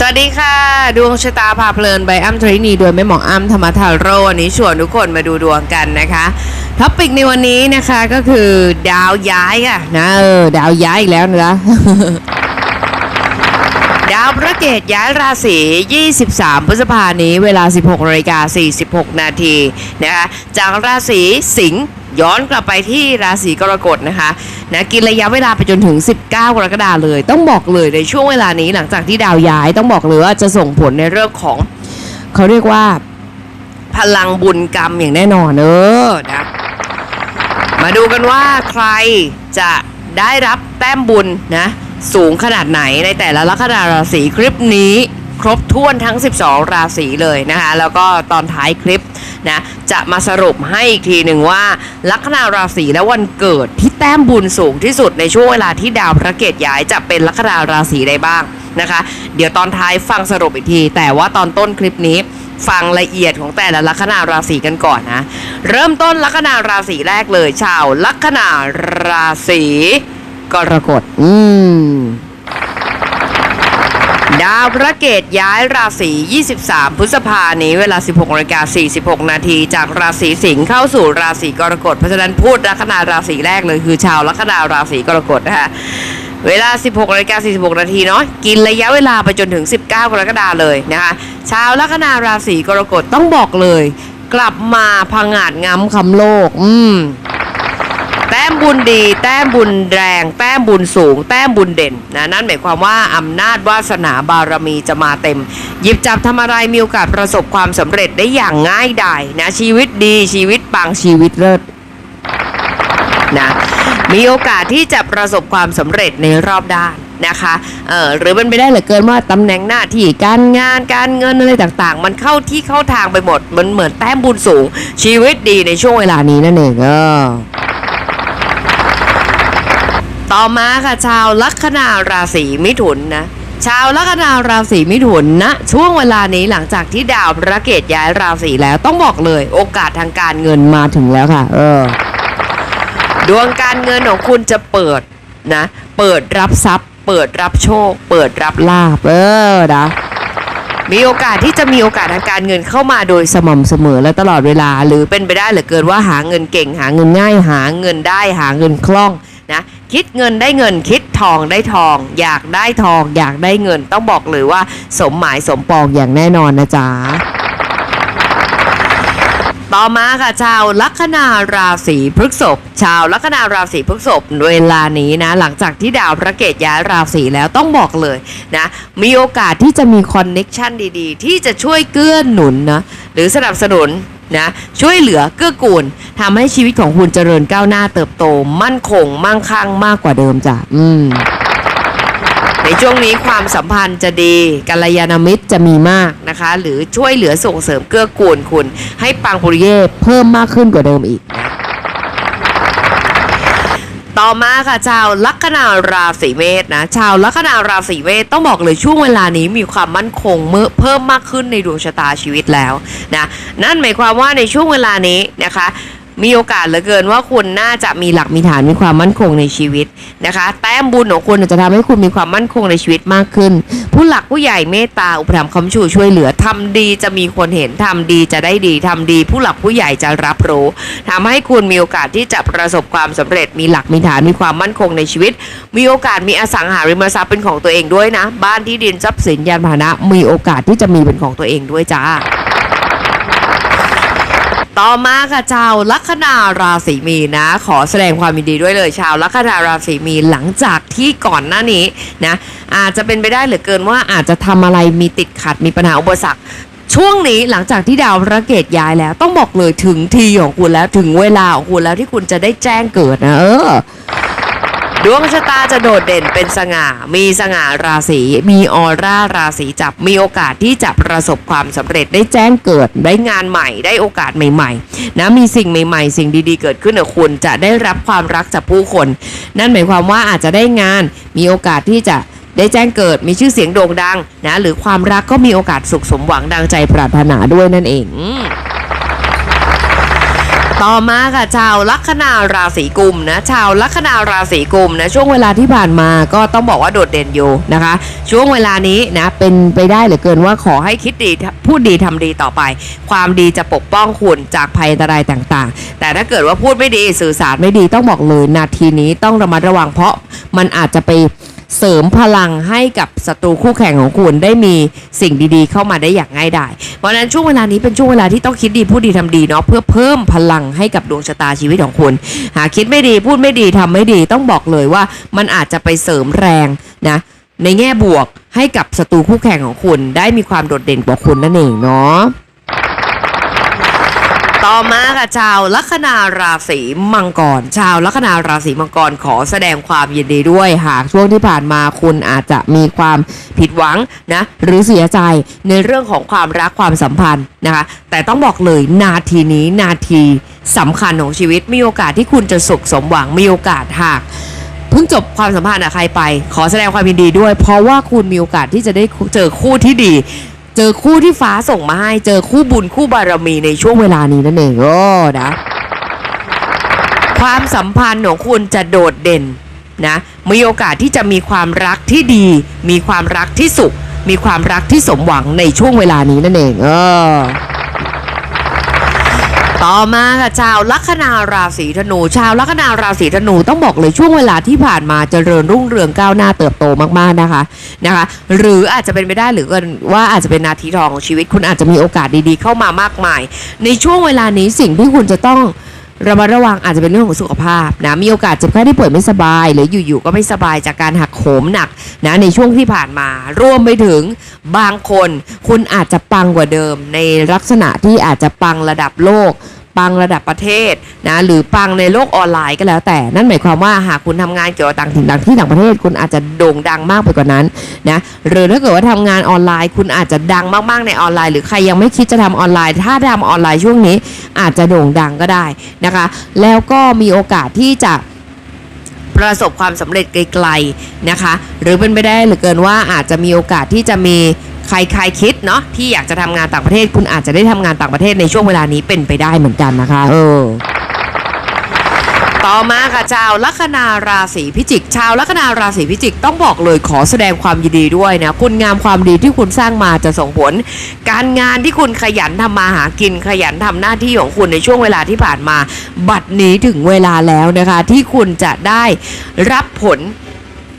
สวัสดีค่ะ ดวงชะตาพาเพลินใบอ้ำทรินีโดยแม่หมออ้ำธรรมทาโรวันนี้ชวนทุกคนมาดูดวงกันนะคะท็อปิกในวันนี้นะคะก็คือดาวย้ายค่ะนะเออดาวย้ายอีกแล้วนะดาวพระเกตย้ายราศี 23 พฤษภานี้เวลา 16นาฬิกา46 นาทีนะคะจากราศีสิงห์ ย้อนกลับไปที่ราศีกรกฎนะคะนะกินระยะเวลาไปจนถึง 19 กรกฎาเลย ต้องบอกเลยในช่วงเวลานี้หลังจากที่ดาวย้ายต้องบอกเลยว่าจะส่งผลในเรื่องของเขาเรียกว่า พลังบุญกรรมอย่างแน่นอนเออนะมาดูกันว่าใครจะได้รับแต้มบุญนะสูงขนาดไหนในแต่ละลัคนาราศีคลิปนี้ครบถ้วนทั้ง 12 ราศีเลยนะคะ แล้วก็ตอนท้ายคลิป นะจะมาสรุปให้อีกทีหนึ่งว่า ลัคนาราศีและวันเกิดที่แต้มบุญสูงที่สุดในช่วงเวลาที่ดาวพระเกตย้ายจะเป็นลัคนาราศีใดบ้างนะคะ เดี๋ยวตอนท้ายฟังสรุปอีกที แต่ว่าตอนต้นคลิปนี้ฟังละเอียดของแต่ละลัคนาราศีกันก่อนนะ เริ่มต้นลัคนาราศีแรกเลย ชาวลัคนาราศีกรกฎ อืม ดาวพระเกตย้ายราศี 23 พฤษภานี้เวลา 16นาฬิกา46 นาที จากราศีสิงห์เข้าสู่ราศีกรกฎ เพราะฉะนั้นพูดลัคนาราศีแรกเลยคือชาวลัคนาราศีกรกฎนะคะเวลา 16นาฬิกา46 นาทีเนาะ กินระยะเวลาไปจนถึง 19 กรกฎาเลยนะคะ ชาวลัคนาราศีกรกฎต้องบอกเลย กลับมาพังงาดง้ำคำโลก อืม มบุญดี แต้มบุญแรง แต้มบุญสูง แต้มบุญเด่นนะนั่นหมายความว่าอำนาจวาสนาบารมีจะมาเต็ม หยิบจับทำอะไรมีโอกาสประสบความสำเร็จได้อย่างง่ายดายนะชีวิตดีชีวิตปังชีวิตเลิศนะมีโอกาสที่จะประสบความสำเร็จในรอบด้านนะคะเอ่อหรือมันไม่ได้เหลือเกินว่าตำแหน่งหน้าที่การงานการเงินอะไรต่างๆ มันเข้าที่เข้าทางไปหมด มันเหมือนแต้มบุญสูงชีวิตดีในช่วงเวลานี้นั่นเองเออ ต่อมาค่ะชาวลัคนาราศีมิถุนนะชาวลัคนาราศีมิถุนนะช่วงเวลานี้หลังจากที่ดาวพระเกตย้ายราศีแล้วต้องบอกเลย โอกาสทางการเงินมาถึงแล้วค่ะ เออ ดวงการเงินของคุณจะเปิดนะ เปิดรับทรัพย์ เปิดรับโชค เปิดรับลาบเออนะมีโอกาสที่จะมีโอกาสทางการเงินเข้ามาโดยสม่ำเสมอและตลอดเวลา หรือเป็นไปได้เหลือเกินว่าหาเงินเก่ง หาเงินง่าย หาเงินได้หาเงินคล่อง นะคิดเงินได้เงินคิดทองได้ทอง อยากได้ทอง อยากได้เงิน ต้องบอกเลยว่าสมหมายสมปองอย่างแน่นอนนะจ๊ะต่อมาค่ะชาวลัคนาราศีพฤษภชาวลัคนาราศีพฤษภเวลานี้นะ หลังจากที่ดาวพระเกตย้ายราศีแล้วต้องบอกเลยนะ มีโอกาสที่จะมีคอนเน็กชันดีๆ ที่จะช่วยเกื้อหนุนนะหรือสนับสนุน นะช่วยเหลือเกื้อกูลทำให้ชีวิตของคุณเจริญก้าวหน้าเติบโต มั่นคง มั่งคั่งมากกว่าเดิมจ้ะอืมในช่วงนี้ความสัมพันธ์จะดีกัลยาณมิตรจะมีมากนะคะ หรือช่วยเหลือส่งเสริมเกื้อกูลคุณ ให้ปังปุริเย่เพิ่มมากขึ้นกว่าเดิมอีกนะ ต่อมาค่ะชาวลัคนาราศีเมษนะชาวลัคนาราศีเมษต้องบอกเลยช่วงเวลานี้มีความมั่นคงเมื่อเพิ่มมากขึ้นในดวงชะตาชีวิตแล้วนะนั่นหมายความว่าในช่วงเวลานี้นะคะ มีโอกาสเหลือเกินว่าคุณน่าจะมีหลักมีฐานมีความมั่นคงในชีวิตนะคะ แต้มบุญของคุณจะทำให้คุณมีความมั่นคงในชีวิตมากขึ้น ผู้หลักผู้ใหญ่เมตตาอุปถัมภ์คำชูช่วยเหลือทำดีจะมีคนเห็นทำดีจะได้ดีทำดี ผู้หลักผู้ใหญ่จะรับรู้ทำให้คุณมีโอกาสที่จะประสบความสำเร็จมีหลักมีฐานมีความมั่นคงในชีวิต มีโอกาสมีอสังหาริมทรัพย์เป็นของตัวเองด้วยนะ บ้านที่ดินทรัพย์สินยานพาหนะ มีโอกาสที่จะมีเป็นของตัวเองด้วยจ้า ต่อมาค่ะชาวลัคนาราศีมีนะ ขอแสดงความยินดีด้วยเลยชาวลัคนาราศีมีหลังจากที่ก่อนหน้านี้นะอาจจะเป็นไปได้เหลือเกินว่าอาจจะทำอะไรมีติดขัดมีปัญหาอุปสรรคช่วงนี้หลังจากที่ดาวพระเกตย้ายแล้ว ต้องบอกเลยถึงทีของคุณแล้วถึงเวลาของคุณแล้วที่คุณจะได้แจ้งเกิดนะเออ ดวงชะตาจะโดดเด่นเป็นสง่า มีสง่าราศีมีออร่าราศีจับมีโอกาสที่จะประสบความสำเร็จได้แจ้งเกิดได้งานใหม่ได้โอกาสใหม่ๆนะมีสิ่งใหม่ ๆ สิ่งดีๆ เกิดขึ้นกับคุณจะได้รับความรักจากผู้คน นั่นหมายความว่าอาจจะได้งานมีโอกาสที่จะได้แจ้งเกิดมีชื่อเสียงโด่งดังนะหรือความรักก็มีโอกาสสุขสมหวังดังใจปรารถนาด้วยนั่นเองอื ต่อมาค่ะชาวลัคนาราศีกุมนะชาวลัคนาราศีกุมนะช่วงเวลาที่ผ่านมาก็ต้องบอกว่าโดดเด่นอยู่นะคะ ช่วงเวลานี้นะเป็นไปได้เหลือเกินว่าขอให้คิดดีพูดดีทำดีต่อไป ความดีจะปกป้องคุณจากภัยอันตรายต่างๆ แต่ถ้าเกิดว่าพูดไม่ดีสื่อสารไม่ดีต้องบอกเลยนาทีนี้ต้องระมัดระวังเพราะมันอาจจะไป เสริมพลังให้กับศัตรูคู่แข่งของคุณได้มีสิ่งดีๆ เข้ามาได้อย่างง่ายดายเพราะฉะนั้นช่วงเวลานี้เป็นช่วงเวลาที่ต้องคิดดีพูดดีทำดีเนาะเพื่อเพิ่มพลังให้กับดวงชะตาชีวิตของคุณ หากคิดไม่ดีพูดไม่ดีทำไม่ดีต้องบอกเลยว่ามันอาจจะไปเสริมแรงนะในแง่บวกให้กับศัตรูคู่แข่งของคุณได้มีความโดดเด่นกว่าคุณนั่นเองเนาะ ต่อมาค่ะชาวลัคนาราศีมังกร ชาวลัคนาราศีมังกรขอแสดงความยินดีด้วยหากช่วงที่ผ่านมาคุณอาจจะมีความผิดหวังนะหรือเสียใจในเรื่องของความรักความสัมพันธ์นะคะแต่ต้องบอกเลยนาทีนี้นาทีสำคัญของชีวิตมีโอกาสที่คุณจะสุขสมหวังมีโอกาสหากเพิ่งจบความสัมพันธ์กับใครไป ขอแสดงความยินดีด้วย เพราะว่าคุณมีโอกาสที่จะได้เจอคู่ที่ดี เจอคู่ที่ฟ้าส่งมาให้ เจอคู่บุญคู่บารมีในช่วงเวลานี้นั่นเองโอ้นะ ความสัมพันธ์ของคุณจะโดดเด่นนะมีโอกาสที่จะมีความรักที่ดี มีความรักที่สุข มีความรักที่สมหวังในช่วงเวลานี้นั่นเอง เออ ต่อมาค่ะชาวลัคนาราศีธนู ชาวลัคนาราศีธนูต้องบอกเลยช่วงเวลาที่ผ่านมาเจริญรุ่งเรืองก้าวหน้าเติบโตมากๆนะคะนะคะ หรืออาจจะเป็นไปได้หรือว่าอาจจะเป็นนาทีทองของชีวิต คุณอาจจะมีโอกาสดีๆ เข้ามามากมาย ในช่วงเวลานี้สิ่งที่คุณจะต้อง ระมัดระวังอาจจะเป็นเรื่องของสุขภาพนะมีโอกาสเจ็บไข้ได้ป่วยไม่สบาย หรืออยู่ๆก็ไม่สบายจากการหักโหมหนักนะในช่วงที่ผ่านมา รวมไปถึงบางคน คุณอาจจะปังกว่าเดิม ในลักษณะที่อาจจะปังระดับโลก ปังระดับประเทศนะหรือปังในโลกออนไลน์ก็แล้วแต่ นั่นหมายความว่าหากคุณทำงานเกี่ยวกับต่างถิ่นต่างที่ต่างประเทศ คุณอาจจะโด่งดังมากไปกว่านั้นนะหรือถ้าเกิดว่าทำงานออนไลน์ คุณอาจจะดังมากๆในออนไลน์ หรือใครยังไม่คิดจะทำออนไลน์ ถ้าทำออนไลน์ช่วงนี้ อาจจะโด่งดังก็ได้นะคะ แล้วก็มีโอกาสที่จะประสบความสำเร็จไกลๆนะคะ หรือเป็นไปได้หรือเกินว่าอาจจะมีโอกาสที่จะมี ใครใครคิดเนาะที่อยากจะทำงานต่างประเทศ คุณอาจจะได้ทำงานต่างประเทศในช่วงเวลานี้เป็นไปได้เหมือนกันนะคะ เออ ต่อมาค่ะชาวลัคนาราศีพิจิก ชาวลัคนาราศีพิจิกต้องบอกเลยขอแสดงความยินดีด้วยนะคุณงามความดีที่คุณสร้างมาจะส่งผล การงานที่คุณขยันทำมาหากินขยันทำหน้าที่ของคุณในช่วงเวลาที่ผ่านมา บัดนี้ถึงเวลาแล้วนะคะ ที่คุณจะได้รับผล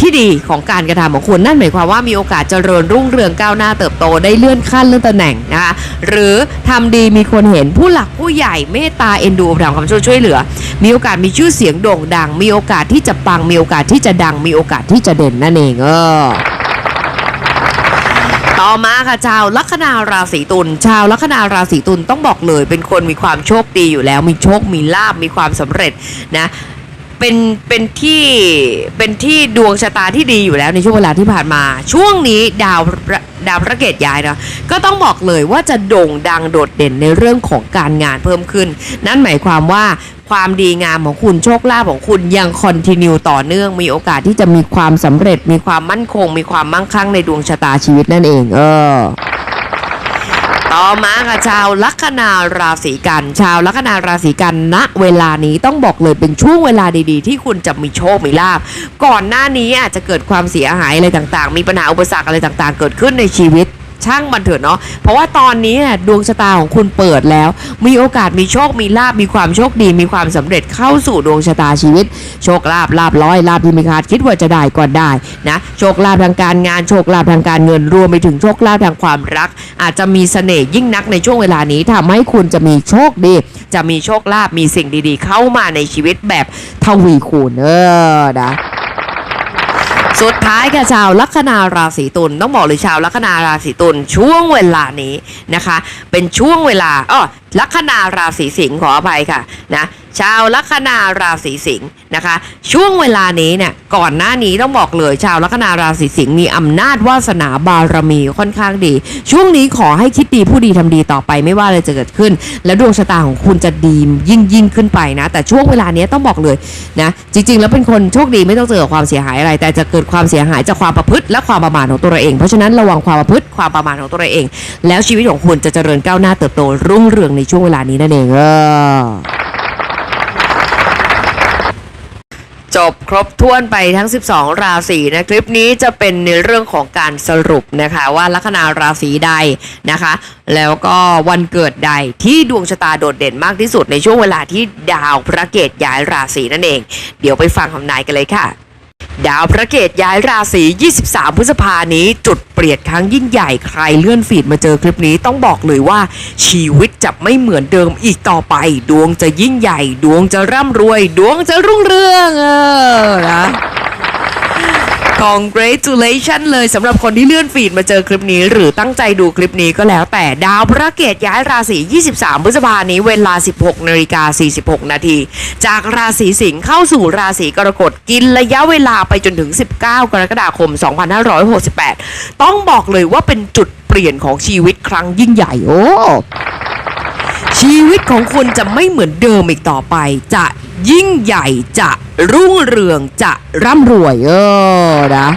ที่ดีของการกระทำของคุณนั่นหมายความว่ามีโอกาสเจริญรุ่งเรืองก้าวหน้าเติบโตได้เลื่อนขั้นเลื่อนตำแหน่งนะคะหรือทำดีมีคนเห็นผู้หลักผู้ใหญ่เมตตาเอ็นดูอุปถัมภ์คำช่วยช่วยเหลือ มีโอกาสมีชื่อเสียงโด่งดัง มีโอกาสที่จะปัง มีโอกาสที่จะดัง มีโอกาสที่จะเด่นนั่นเองเออต่อมาค่ะชาวลัคนาราศีตุลชาวลัคนาราศีตุลต้องบอกเลย เป็นคนมีความโชคดีอยู่แล้ว มีโชคมีลาบมีความสำเร็จนะ เป็นเป็นที่เป็นที่ดวงชะตาที่ดีอยู่แล้วในช่วงเวลาที่ผ่านมา ช่วงนี้ดาวดาวพระเกตย้ายนะก็ต้องบอกเลยว่าจะโด่งดังโดดเด่นในเรื่องของการงานเพิ่มขึ้น นั่นหมายความว่าความดีงามของคุณโชคลาภของคุณยังคอนติเนียต่อเนื่อง มีโอกาสที่จะมีความสำเร็จ มีความมั่นคง มีความมั่งคั่งในดวงชะตาชีวิตนั่นเอง เออ ต่อมาค่ะชาวลัคนาราศีกัน ชาวลัคนาราศีกันณเวลานี้ต้องบอกเลยเป็นช่วงเวลาดีๆ ที่คุณจะมีโชค มีลาบ ก่อนหน้านี้อาจจะเกิดความเสียหายอะไรต่างๆ มีปัญหาอุปสรรคอะไรต่างๆ เกิดขึ้นในชีวิต ช่างมันเถอะเนาะเพราะว่าตอนนี้เนี่ยดวงชะตาของคุณเปิดแล้ว มีโอกาสมีโชคมีลาบมีความโชคดี มีความสำเร็จเข้าสู่ดวงชะตาชีวิต โชคลาภลาบร้อยลาบที่ไม่คาดคิดว่าจะได้ก็ได้นะโชคลาภทางการงานโชคลาภทางการเงินรวมไปถึงโชคลาภทางความรัก อาจจะมีเสน่ห์ยิ่งนักในช่วงเวลานี้ทำให้คุณจะมีโชคดี จะมีโชคลาภมีสิ่งดีๆ เข้ามาในชีวิตแบบทวีคูณเออนะ สุดท้ายค่ะชาวลัคนาราศีตุลต้องบอกเลยชาวลัคนาราศีตุลช่วงเวลานี้นะคะ เป็นช่วงเวลาอ้อลัคนาราศีสิงห์ขออภัยค่ะนะ ชาวลัคนาราศีสิงห์นะคะ ช่วงเวลานี้เนี่ยก่อนหน้านี้ต้องบอกเลยชาวลัคนาราศีสิงห์มีอำนาจวาสนาบารมีค่อนข้างดี ช่วงนี้ขอให้คิดดีผู้ดีทำดีต่อไปไม่ว่าอะไรจะเกิดขึ้น และดวงชะตาของคุณจะดียิ่งยิ่งขึ้นไปนะ แต่ช่วงเวลานี้ต้องบอกเลยนะจริง ๆ แล้วเป็นคนโชคดีไม่ต้องเจอความเสียหายอะไร แต่จะเกิดความเสียหายจากความประพฤติและความประมาทของตัวเอง เพราะฉะนั้นระวังความประพฤติความประมาทของตัวเราเอง แล้วชีวิตของคุณจะเจริญก้าวหน้าเติบโตรุ่งเรืองในช่วงเวลานี้นั่นเองเออ จบครบถ้วนไปทั้ง 12 ราศีนะคลิปนี้จะเป็นในเรื่องของการสรุปนะคะ ว่าลัคนาราศีใดนะคะ แล้วก็วันเกิดใดที่ดวงชะตาโดดเด่นมากที่สุดในช่วงเวลาที่ดาวพระเกตย้ายราศีนั่นเอง เดี๋ยวไปฟังคำนายกันเลยค่ะ ดาวพระเกตย้ายราศี 23 พฤษภานี้ จุดเปลี่ยนครั้งยิ่งใหญ่ใครเลื่อนฟีดมาเจอคลิปนี้ต้องบอกเลยว่า ชีวิตจะไม่เหมือนเดิมอีกต่อไป ดวงจะยิ่งใหญ่ ดวงจะร่ำรวย ดวงจะรุ่งเรืองเออนะ congratulation เลยสำหรับคนที่เลื่อนฟีดมาเจอคลิปนี้ หรือตั้งใจดูคลิปนี้ก็แล้วแต่ดาวพระเกตย้ายราศี 23 พฤษภานี้เวลา 16นาฬิกา46 นาที จากราศีสิงห์เข้าสู่ราศีกรกฎกินระยะเวลาไปจนถึง 19 กรกฎาคม 2568 ต้องบอกเลยว่าเป็นจุดเปลี่ยนของชีวิตครั้งยิ่งใหญ่โอ้ ชีวิตของคุณจะไม่เหมือนเดิมอีกต่อไป จะยิ่งใหญ่จะรุ่งเรืองจะร่ำรวย เออนะ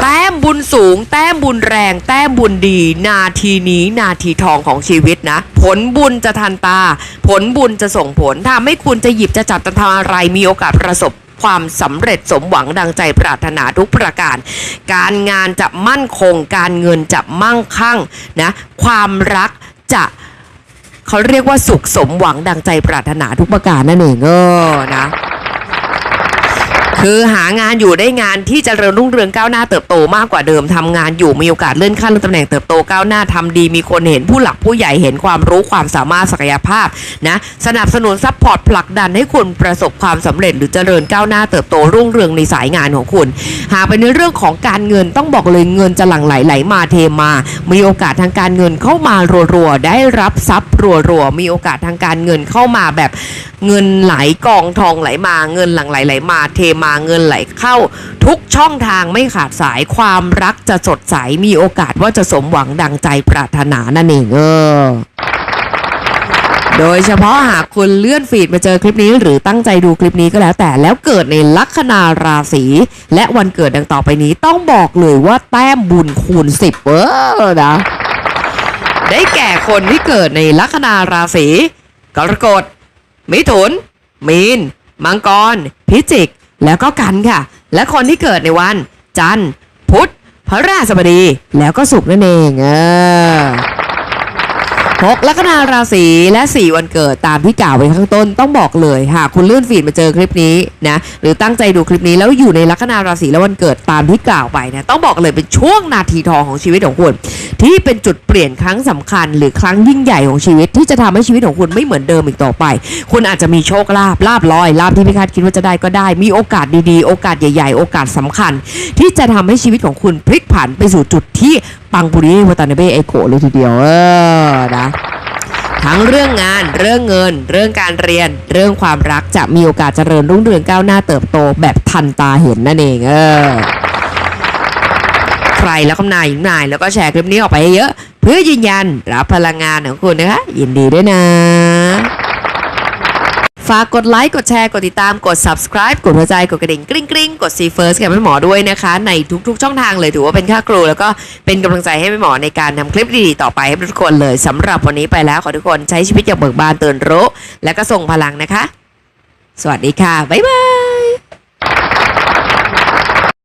แต้มบุญสูง แต้มบุญแรง แต้มบุญดี นาทีนี้นาทีทองของชีวิตนะ ผลบุญจะทันตา ผลบุญจะส่งผลทำให้คุณจะหยิบจะจับจะทำอะไรมีโอกาสประสบความสำเร็จสมหวังดังใจปรารถนาทุกประการ การงานจะมั่นคง การเงินจะมั่งคั่งนะ ความรักจะ เขาเรียกว่าสุขสมหวังดังใจปรารถนาทุกประการนั่นเองเออนะ คือหางานอยู่ได้งานที่จเจริญรุ่งเรืองก้าวหน้าเติบโตมากกว่าเดิมทำงานอยู่มีโอกาสเลื่อนขั้นเลื่อนตำแหน่งเติบโตก้าวหน้าทำดี มีคนเห็นผู้หลักผู้ใหญ่เห็นความรู้ความสามารถศักยภาพนะสนับสนุนซัพพอร์ตผลักดันให้คุณประสบความสำเร็จหรือเจริญก้าวหน้าเติบโตรุ่งเรืองในสายงานของคุณ หากไปในเรื่องของการเงินต้องบอกเลยเงินจะหลั่งไหลไหลมาเทมา มีโอกาสทางการเงินเข้ามารัวๆได้รับทรัพย์รัวๆมีโอกาสทางการเงินเข้ามาแบบเงินไหลกองทองไหลมาเงินหลั่งไหลไหลมาเทมามาเงินไหลเข้า ทุกช่องทางไม่ขาดสายความรักจะสดใสมีโอกาสว่าจะสมหวังดังใจปรารถนานั่นเองเออโดยเฉพาะหากคุณเลื่อนฟีดมาเจอคลิปนี้ หรือตั้งใจดูคลิปนี้ก็แล้วแต่แล้วเกิดในลัคนาราศีและวันเกิดดังต่อไปนี้ต้องบอกเลยว่าแต้มบุญคูณสิบเออนะ ได้แก่คนที่เกิดในลัคนาราศีกรกฎมิถุน มีน มังกร พิจิก แล้วก็กันค่ะ และคนที่เกิดในวัน จันทร์พุธพระราชบดี แล้วก็ศุกร์นั่นเองเออ หกลัคนาราศีและ4วันเกิดตามที่กล่าวไว้ข้างต้นต้องบอกเลยหากคุณเลื่อนฟีดมาเจอคลิปนี้นะหรือตั้งใจดูคลิปนี้แล้วอยู่ในลัคนาราศีและวันเกิดตามที่กล่าวไปนะต้องบอกเลยเป็นช่วงนาทีทองของชีวิตของคุณที่เป็นจุดเปลี่ยนครั้งสำคัญ หรือครั้งยิ่งใหญ่ของชีวิตที่จะทำให้ชีวิตของคุณไม่เหมือนเดิมอีกต่อไป คุณอาจจะมีโชคลาภลาบลอยลาบที่ไม่คาดคิดว่าจะได้ก็ได้ มีโอกาสดีๆ โอกาสใหญ่ ๆ โอกาสสำคัญ ที่จะทำให้ชีวิตของคุณพลิกผันไปสู่จุดที่ ปังปุริวาตานาเบะไอโกะเลยทีเดียวเออนะทั้งเรื่องงานเรื่องเงิน เรื่องการเรียน เรื่องความรักจะมีโอกาสเจริญรุ่งเรืองก้าวหน้าเติบโตแบบทันตาเห็นนั่นเองเออใครแล้วก็นายหญิงนายแล้วก็แชร์คลิปนี้ออกไปให้เยอะ เพื่อยืนยันรับพลังงานของคุณนะคะยินดีด้วยนะ ฝากกดไลค์ กดแชร์ กดติดตาม กด subscribe กดหัวใจ กดกระดิ่งกริ๊งกริ๊งกด see first กับแม่หมอด้วยนะคะ ในทุกๆ ช่องทางเลยถือว่าเป็นค่าครู แล้วก็เป็นกำลังใจให้แม่หมอในการทำคลิปดีๆ ต่อไปให้ทุกคนเลยสำหรับวันนี้ไปแล้วขอทุกคนใช้ชีวิตอย่างเบิกบานตื่นรู้ และก็ส่งพลังนะคะ สวัสดีค่ะ บ๊ายบาย